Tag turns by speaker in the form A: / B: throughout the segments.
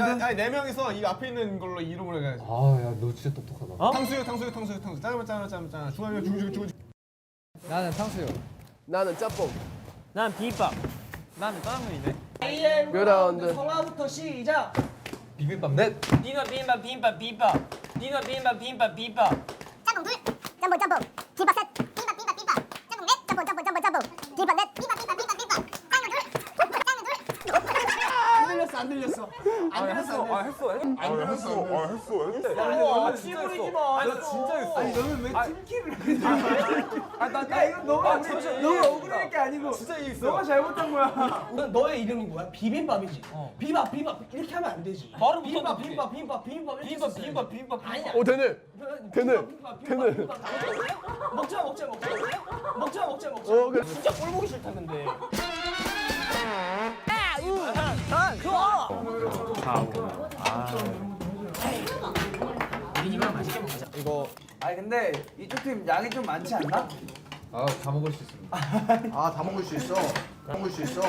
A: 아니 네 명이서 이 앞에 있는 걸로 이름을 해야지.
B: 아 야 너 진짜 똑똑하다.
C: 어?
A: 탕수육, 탕수육, 탕수육, 탕수육. 짜면 짜면 짜면 짜면. 중간에 중중 중 중.
B: 나는 탕수육.
D: 나는 짬뽕.
C: 난 비빔밥. 난 짜장면이네.
D: 몇 라운드?
E: 성화부터 시작.
B: 비빔밥 넷.
C: 비빔밥 비빔밥 비빔밥 비빔밥. 비빔밥 비빔밥 비빔밥 비빔밥.
F: 짬뽕 둘, 짬뽕 짬뽕, 비빔밥 셋, 비빔밥 비빔밥 비빔밥, 짬뽕 넷, 짬뽕 짬뽕 짬뽕 짬뽕, 비빔밥 넷, 비빔밥 비빔밥 비빔밥 비빔밥, 짜장면 둘, 짜장면 둘.
E: 안 들렸어 안 들렸어. 안 들렸어 안 들렸어.
C: 아, 찌부리지 마. 아니, 진짜 했어.
E: 아니 너는 왜 팀킬을 야 이거 너가 너가 억울할 게 아니고 진짜 있어. 너가 잘못한 거야. 너의 이름이 뭐야? 비빔밥이지. 비밥 비밥 이렇게 하면 안 되지.
C: 바로
E: 비빔밥. 비빔밥 비빔밥 비빔밥 이렇게
C: 비빔밥
E: 썼어야지.
C: 비빔밥 비빔밥.
E: 아니야.
D: 오 되네. 되네. 되네.
E: 비빔밥. 먹자 먹자 먹자 먹자 먹자 먹자.
D: 어 그래.
E: 진짜 꼴 보기 싫다 근데.
G: 아니 근데 이쪽 팀 양이 좀 많지 않나?
B: 아 다 먹을 수 있습니다.
H: 아 다 먹을 수 있어. 다 먹을 수 있어.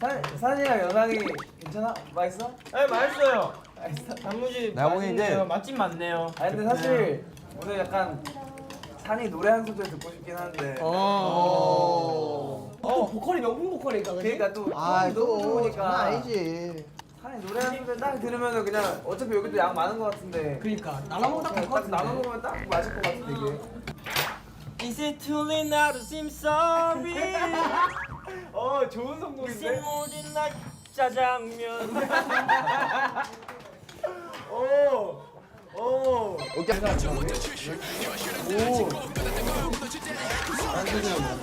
G: 산 산이랑 연상이 괜찮아? 맛있어?
C: 네, 맛있어요.
G: 맛있어.
C: 단무지
B: 보기엔 이제-
C: 맛있네요. 맛집 많네요.
G: 아니 근데 사실 오늘 약간 산이 노래 한 소절 듣고 싶긴 한데.
E: 어 보컬이 명품 보컬이니까?
G: 그러니까
H: 또아
G: 너무
H: 이거
G: 좋으니까
H: 장난 아니지.
G: 산이 노래 한 소절 딱 들으면은 그냥 어차피 여기도 양 많은 것 같은데.
E: 그러니까 나눠 볼것
G: 딱 나눠
E: 같은데.
G: 먹으면 딱 맛있을 것 같은데 이게.
C: Is it too late now to seem sorry?
G: 어 좋은
C: 이제
G: 성공인데.
C: 모든 날 짜장면.
G: 오. 오.